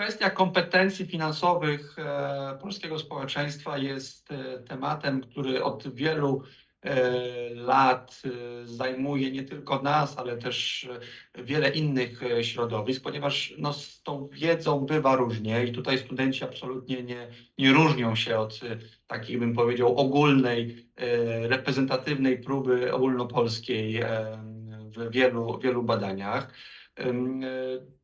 Kwestia kompetencji finansowych e, polskiego społeczeństwa jest e, tematem, który od wielu e, lat zajmuje nie tylko nas, ale też wiele innych środowisk, ponieważ no, z tą wiedzą bywa różnie i tutaj studenci absolutnie nie, nie różnią się od takiej, bym powiedział, ogólnej, reprezentatywnej próby ogólnopolskiej w wielu, wielu badaniach. Em, e,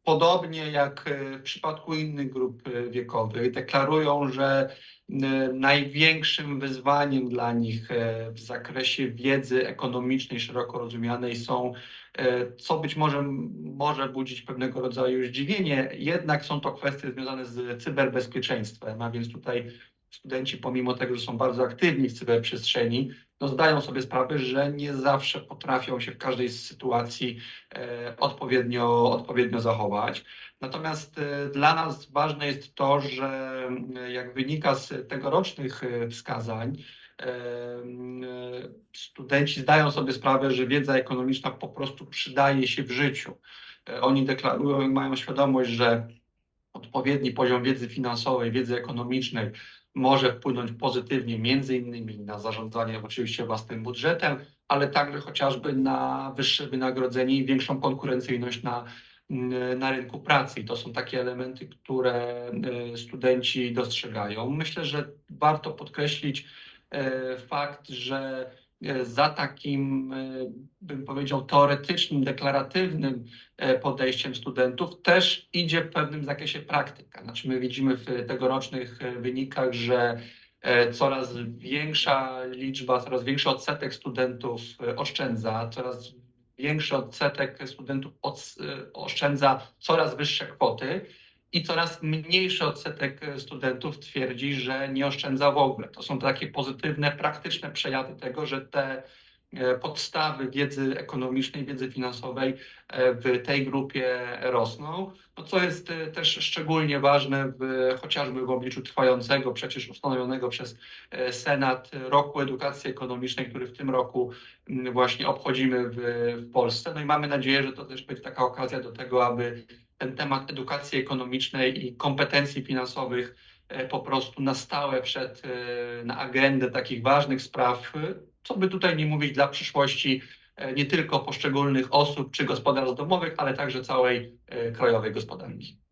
Podobnie jak e, w przypadku innych grup e, wiekowych, deklarują, że największym wyzwaniem dla nich w zakresie wiedzy ekonomicznej szeroko rozumianej są, co być może może budzić pewnego rodzaju zdziwienie, jednak są to kwestie związane z cyberbezpieczeństwem, a więc tutaj studenci, pomimo tego, że są bardzo aktywni w cyberprzestrzeni, no zdają sobie sprawę, że nie zawsze potrafią się w każdej sytuacji e, odpowiednio, odpowiednio zachować. Natomiast e, dla nas ważne jest to, że e, jak wynika z tegorocznych wskazań, studenci zdają sobie sprawę, że wiedza ekonomiczna po prostu przydaje się w życiu. Oni deklarują i mają świadomość, że odpowiedni poziom wiedzy finansowej, wiedzy ekonomicznej może wpłynąć pozytywnie między innymi na zarządzanie oczywiście własnym budżetem, ale także chociażby na wyższe wynagrodzenie i większą konkurencyjność na, mm, na rynku pracy. I to są takie elementy, które e, studenci dostrzegają. Myślę, że warto podkreślić e, fakt, że za takim, e, bym powiedział, teoretycznym, deklaratywnym e, podejściem studentów też idzie w pewnym zakresie praktyka. Znaczy my widzimy w tegorocznych e, wynikach, że e, coraz większa liczba, coraz większy odsetek studentów e, oszczędza, coraz większy odsetek studentów e, oszczędza coraz wyższe kwoty i coraz mniejszy odsetek studentów twierdzi, że nie oszczędza w ogóle. To są takie pozytywne, praktyczne przejawy tego, że te podstawy wiedzy ekonomicznej, wiedzy finansowej e, w tej grupie rosną, no co jest e, też szczególnie ważne w, chociażby w obliczu trwającego, przecież ustanowionego przez e, Senat roku edukacji ekonomicznej, który w tym roku właśnie obchodzimy w, w Polsce. No i mamy nadzieję, że to też będzie taka okazja do tego, aby ten temat edukacji ekonomicznej i kompetencji finansowych e, po prostu na stałe e, na agendę takich ważnych spraw, e, co by tutaj nie mówić dla przyszłości e, nie tylko poszczególnych osób czy gospodarstw domowych, ale także całej e, krajowej gospodarki.